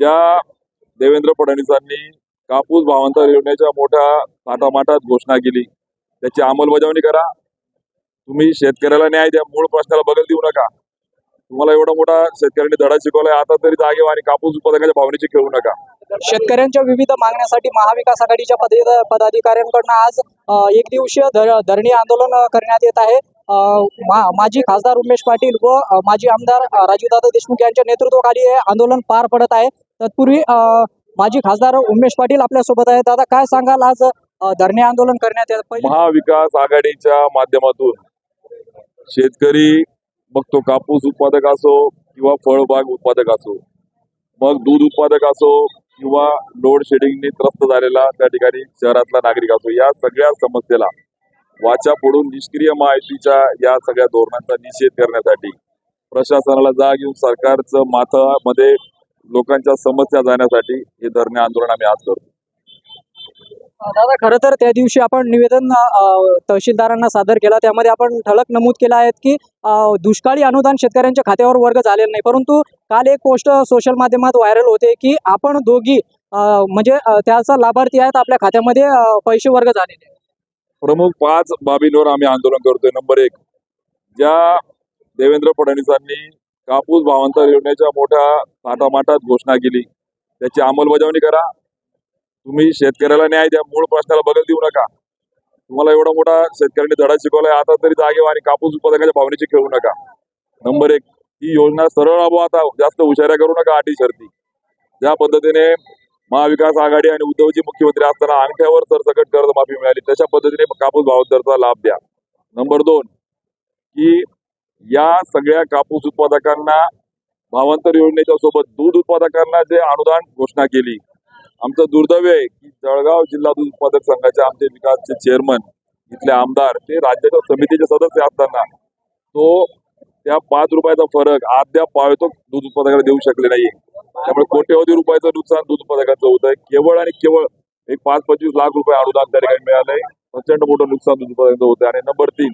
ज्या देवेंद्र फडणवीसांनी कापूस भावांतर योजनेच्या मोठ्या थाटामाटात घोषणा केली त्याची अंमलबजावणी करा. तुम्ही शेतकऱ्याला न्याय द्या मूळ प्रश्नाला बदल देऊ नका. तुम्हाला एवढा मोठा शेतकऱ्यांनी धडा शिकवलाय आता तरी जागेवर आणि कापूस उत्पादकाच्या भावनेची खेळू नका. शेतकऱ्यांच्या विविध मागण्यासाठी महाविकास आघाडीच्या पद- पदाधिकाऱ्यांकडून आज एक दिवसीय धर- धरणी आंदोलन करण्यात येत आहे. माजी खासदार उमेश पाटील व माजी आमदार अ, राजूदादा देशमुख यांच्या नेतृत्वाखाली हे आंदोलन पार पडत आहे. तत्पूर्वी माजी खासदार उमेश पाटील आपल्यासोबत आहेत. दादा काय सांगाल आज धरणे आंदोलन करण्यात येत महाविकास आघाडीच्या माध्यमातून शेतकरी मग तो कापूस उत्पादक असो किंवा फळबाग उत्पादक असो मग दूध उत्पादक असो किंवा लोड शेडिंगने त्रस्त झालेला त्या ठिकाणी शहरातला नागरिक असो या सगळ्या समस्येला वाचा फोडून निष्क्रिय माहितीच्या या सगळ्या धोरणांचा निषेध करण्यासाठी प्रशासनाला जाग येऊन सरकारचं माथामध्ये लोकांच्या समस्या जाण्यासाठी हे धरणे आंदोलन आम्ही आज करतो. दादा खरं तर त्या दिवशी आपण निवेदन तहसीलदारांना सादर केला. त्यामध्ये आपण ठळक नमूद केलं आहे की दुष्काळी अनुदान शेतकऱ्यांच्या खात्यावर वर्ग झालेलं नाही. परंतु काल एक पोस्ट सोशल माध्यमात व्हायरल होते की आपण दोघी म्हणजे त्याचा लाभार्थी आहेत. आपल्या खात्यामध्ये पैसे वर्ग झालेले. प्रमुख पाच बाबींवर आम्ही आंदोलन करतोय. नंबर एक ज्या देवेंद्र फडणवीसांनी कापूस भावांतर योजनेच्या मोठ्या थाटामाटात घोषणा केली. त्याची अंमलबजावणी करा. तुम्ही शेतकऱ्याला न्याय द्या. मूळ प्रश्नाला बदल देऊ नका. तुम्हाला एवढा मोठा शेतकऱ्यांनी धडा शिकवलाय आता तरी जागेवर आणि कापूस उत्पादकाच्या भावनेची खेळू नका. नंबर एक ही योजना सरळ राबवा आता. जास्त हुशाऱ्या करू नका अटी शर्ती. ज्या पद्धतीने महाविकास आघाडी आणि उद्धवजी मुख्यमंत्री असताना अंगठ्यावर सरसकट कर्जमाफी मिळाली तशा पद्धतीने कापूस भावांतरचा लाभ द्या. नंबर दोन की या सगळ्या कापूस उत्पादकांना भावांतर योजनेच्या सोबत दूध उत्पादकांना जे अनुदान घोषणा केली. आमचं दुर्दैव आहे की जळगाव जिल्हा दूध उत्पादक संघाचे आमचे विकासचे चेअरमन इथले आमदार ते राज्याच्या समितीचे सदस्य असताना तो त्या पाच रुपयाचा फरक अद्याप पाळतो दूध उत्पादकाला देऊ शकले नाही त्यामुळे कोट्यवधी रुपयाचं नुकसान दूध उत्पादकांचं होत आहे केवळ आणि केवळ एक पाच पंचवीस लाख रुपये अनुदान त्या ठिकाणी मिळालंय. प्रचंड मोठं नुकसान दूध उत्पादकांचं होत आणि नंबर तीन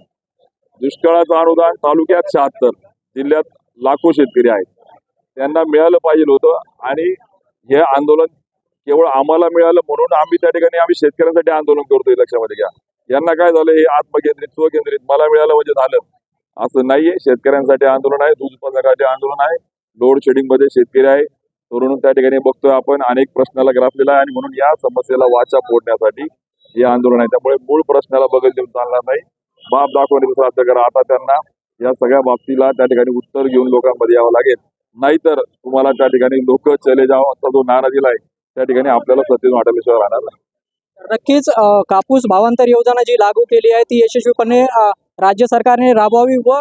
दुष्काळाचं अनुदान तालुक्यात शहात्तर जिल्ह्यात लाखो शेतकरी आहेत. त्यांना मिळालं पाहिजे होतं आणि हे आंदोलन केवळ आम्हाला मिळालं म्हणून आम्ही त्या ठिकाणी आम्ही शेतकऱ्यांसाठी आंदोलन करतोय लक्षामध्ये घ्या. यांना काय झालं? हे आत्मकेंद्रित स्वकेंद्रित मला मिळालं म्हणजे झालं. असं नाहीये. शेतकऱ्यांसाठी आंदोलन आहे दूध उत्पादकासाठी आंदोलन आहे लोड शेडिंगमध्ये शेतकरी आहे. म्हणून त्या ठिकाणी बघतोय आपण अनेक प्रश्नाला ग्रासलेला आहे आणि म्हणून या समस्येला वाचा फोडण्यासाठी हे आंदोलन आहे. त्यामुळे मूळ प्रश्नाला बगल देऊन चालणार नाही. बाप दाखवण्याचं श्राद्ध करा आता त्यांना या सगळ्या बाबतीला त्या ठिकाणी उत्तर घेऊन लोकांमध्ये यावं लागेल. नाहीतर तुम्हाला त्या ठिकाणी लोक चले जावं असा जो नारा दिलाय त्या ठिकाणी आपल्याला सत्तेत वाटल्याशिवाय राहणार नाही. नक्कीच कापूस भावांतर योजना जी लागू केली आहे ती यशस्वीपणे राज्य सरकारने राबवावी व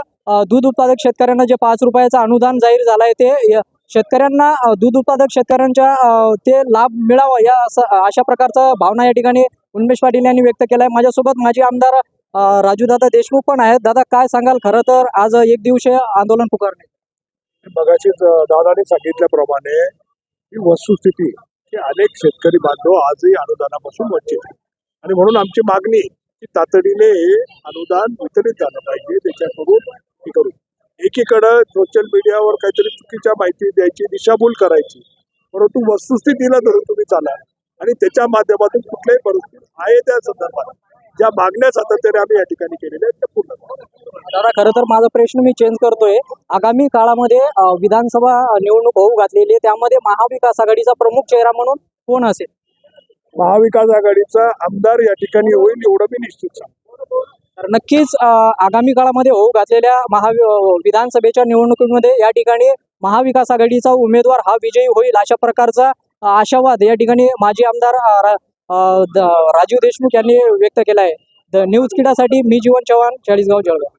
दूध उत्पादक शेतकऱ्यांना जे पाच रुपयाचं अनुदान जाहीर झालं आहे ते शेतकऱ्यांना दूध उत्पादक शेतकऱ्यांच्या ते लाभ मिळावा या असं अशा प्रकारचा भावना या ठिकाणी उन्मेश पाटील यांनी व्यक्त केला आहे माझ्यासोबत माजी आमदार राजूदादा देशमुख पण आहेत. दादा काय सांगाल? खरं तर आज एक दिवसीय आंदोलन पुकारले मगाशीच दादाने सांगितल्याप्रमाणे ही वस्तुस्थिती की अनेक शेतकरी बांधव आजही अनुदानापासून वंचित आहेत. आणि म्हणून आमची मागणी की तातडीने अनुदान वितरित झालं पाहिजे. त्याच्याकडून हे करू. एकीकडं सोशल मीडियावर काहीतरी चुकीच्या माहिती द्यायची दिशाभूल करायची. परंतु वस्तुस्थितीला धरून तुम्ही चाला. आणि त्याच्या माध्यमातून कुठल्याही परिस्थिती आहे त्या संदर्भात. ज्या मागण्या सातत्याने आम्ही या ठिकाणी केलेल्या आहेत त्या पूर्ण. दादा खरं तर माझा प्रश्न मी चेंज करतोय. आगामी काळामध्ये अ, विधानसभा निवडणूक होऊ घातलेली आहे त्यामध्ये महाविकास आघाडीचा प्रमुख चेहरा म्हणून कोण असेल? महाविकास आघाडीचा आमदार या ठिकाणी होईल एवढं मी निश्चित सांगतो. तर नक्कीच अ, आगामी काळामध्ये होऊ घातलेल्या महावि अ, विधानसभेच्या निवडणुकीमध्ये या ठिकाणी महाविकास आघाडीचा उमेदवार हा विजयी होईल अशा प्रकारचा अ, आशावाद या ठिकाणी माजी आमदार अ, रा- राजीव देशमुख यांनी व्यक्त केला आहे द न्यूज किडासाठी मी जीवन चव्हाण चाळीसगाव जळगाव.